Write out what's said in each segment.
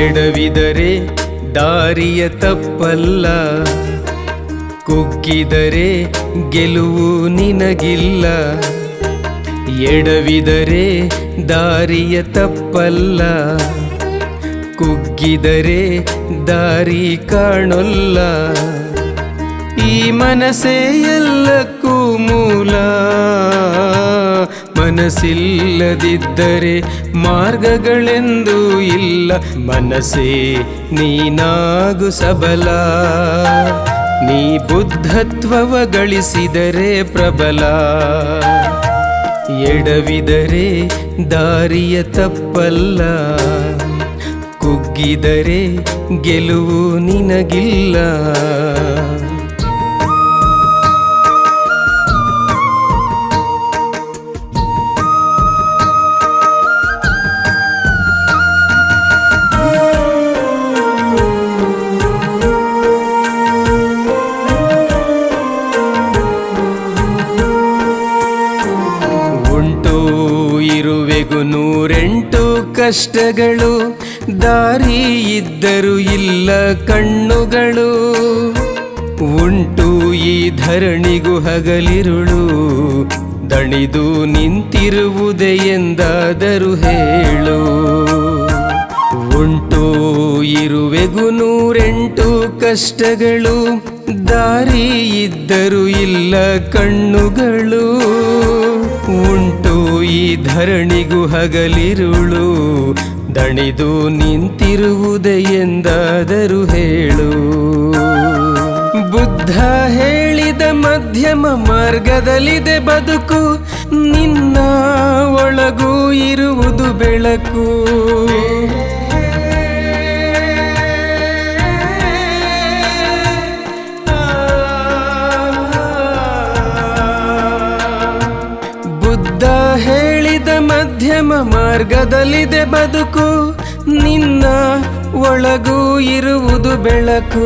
ಎಡವಿದರೆ ದಾರಿಯ ತಪ್ಪಲ್ಲ, ಕುಗ್ಗಿದರೆ ಗೆಲುವು ನಿನಗಿಲ್ಲ. ಎಡವಿದರೆ ದಾರಿಯ ತಪ್ಪಲ್ಲ, ಕುಗ್ಗಿದರೆ ದಾರಿ ಕಾಣೊಲ್ಲ. ಈ ಮನಸ್ಸೇ ಎಲ್ಲಕ್ಕೂ ಮೂಲ. ಮನಸ್ಸಿಲ್ಲದಿದ್ದರೆ ಮಾರ್ಗಗಳೆಂದೂ ಇಲ್ಲ. ಮನಸ್ಸೇ, ನೀನಾಗು ಸಬಲ. ನೀ ಬುದ್ಧತ್ವವ ಗಳಿಸಿದರೆ ಪ್ರಬಲ. ಎಡವಿದರೆ ದಾರಿಯ ತಪ್ಪಲ್ಲ. ಕುಗ್ಗಿದರೆ ಗೆಲುವು ನಿನಗಿಲ್ಲ. ಕಷ್ಟಗಳು, ದಾರಿ ಇದ್ದರೂ ಇಲ್ಲ ಕಣ್ಣುಗಳು. ಉಂಟು ಈ ಧರಣಿಗೂ ಹಗಲಿರುಳು, ದಣಿದು ನಿಂತಿರುವುದೇ ಎಂದಾದರೂ ಹೇಳು. ಉಂಟು ಇರುವೆಗು ನೂರೆಂಟು ಕಷ್ಟಗಳು, ದಾರಿ ಇದ್ದರೂ ಇಲ್ಲ ಕಣ್ಣುಗಳು. ಈ ಧರಣಿಗೂ ಹಗಲಿರುಳು, ದಣಿದು ನಿಂತಿರುವುದೇ ಎಂದಾದರೂ ಹೇಳು. ಬುದ್ಧ ಹೇಳಿದ ಮಧ್ಯಮ ಮಾರ್ಗದಲ್ಲಿದೆ ಬದುಕು, ನಿನ್ನ ಒಳಗೂ ಇರುವುದು ಬೆಳಕು. ಮಧ್ಯಮ ಮಾರ್ಗದಲ್ಲಿದೆ ಬದುಕು, ನಿನ್ನ ಒಳಗೂ ಇರುವುದು ಬೆಳಕು.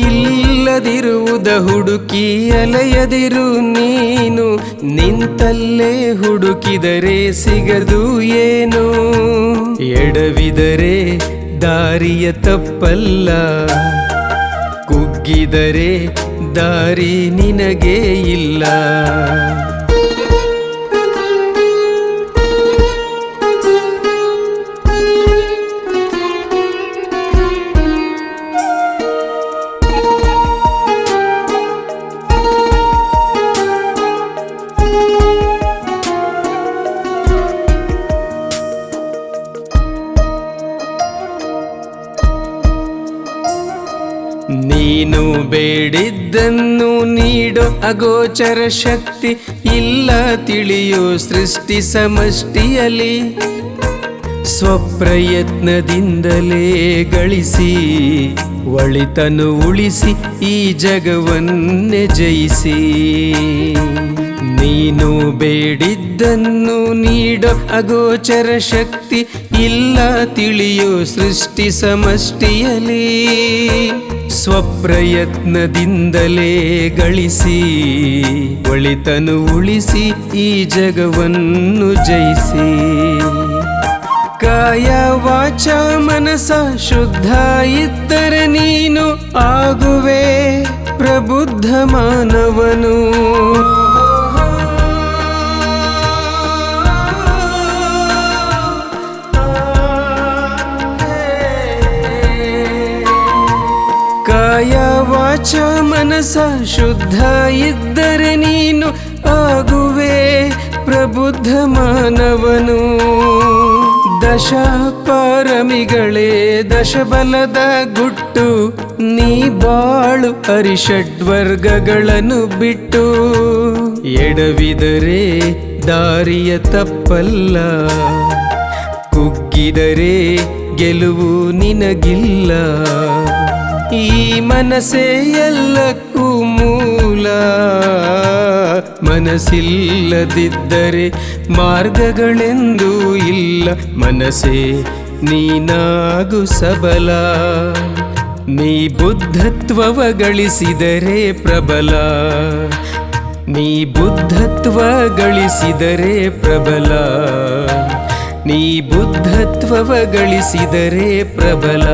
ಇಲ್ಲದಿರುವುದ ಹುಡುಕಿ ಅಲೆಯದಿರು ನೀನು, ನಿಂತಲ್ಲೇ ಹುಡುಕಿದರೆ ಸಿಗದು ಏನು? ಎಡವಿದರೆ ದಾರಿಯ ತಪ್ಪಲ್ಲ, ಕುಗ್ಗಿದರೆ ದಾರಿ ನಿನಗೇ ಇಲ್ಲ. ನೀನು ಬೇಡಿದ್ದನ್ನು ನೀಡೋ ಅಗೋಚರ ಶಕ್ತಿ ಇಲ್ಲ ತಿಳಿಯೋ ಸೃಷ್ಟಿ ಸಮಷ್ಟಿಯಲಿ ಸ್ವಪ್ರಯತ್ನದಿಂದಲೇ ಗಳಿಸಿ, ಒಳಿತನು ಉಳಿಸಿ, ಈ ಜಗವನ್ನೆ ಜಯಿಸಿ. ನೀನು ಬೇಡಿದ್ದನ್ನು ನೀಡೋ ಅಗೋಚರ ಶಕ್ತಿ ಇಲ್ಲ ತಿಳಿಯೋ ಸೃಷ್ಟಿ ಸಮಷ್ಟಿಯಲಿ ಸ್ವಪ್ರಯತ್ನದಿಂದಲೇ ಗಳಿಸಿ, ಒಳಿತನು ಉಳಿಸಿ, ಈ ಜಗವನ್ನು ಜಯಿಸಿ. ಕಾಯ ವಾಚ ಮನಸ ಶುದ್ಧ ಇದ್ದರೆ ನೀನು ಆಗುವೆ, ಪ್ರಬುದ್ಧ ಮಾನವನು. ವಾಚ ಮನಸ ಶುದ್ಧ ಇದ್ದರೆ ನೀನು ಆಗುವೆ ಪ್ರಬುದ್ಧ ಮಾನವನು ದಶ ಪಾರಮಿಗಳೇ ದಶಬಲದ ಗುಟ್ಟು, ನೀ ಬಾಳು ಅರಿಷಡ್ವರ್ಗಗಳನ್ನು ಬಿಟ್ಟು. ಎಡವಿದರೆ ದಾರಿಯ ತಪ್ಪಲ್ಲ, ಕುಗ್ಗಿದರೆ ಗೆಲುವು ನಿನಗಿಲ್ಲ. ಈ ಮನಸ್ಸೇ ಎಲ್ಲಕ್ಕೂ ಮೂಲ. ಮನಸ್ಸಿಲ್ಲದಿದ್ದರೆ ಮಾರ್ಗಗಳೆಂದೂ ಇಲ್ಲ. ಮನಸ್ಸೇ ನೀನಾಗು ಸಬಲ. ನೀ ಬುದ್ಧತ್ವವ ಗಳಿಸಿದರೆ ಪ್ರಬಲ. ನೀ ಬುದ್ಧತ್ವ ಗಳಿಸಿದರೆ ಪ್ರಬಲ. ನೀ ಬುದ್ಧತ್ವವ ಗಳಿಸಿದರೆ ಪ್ರಬಲ.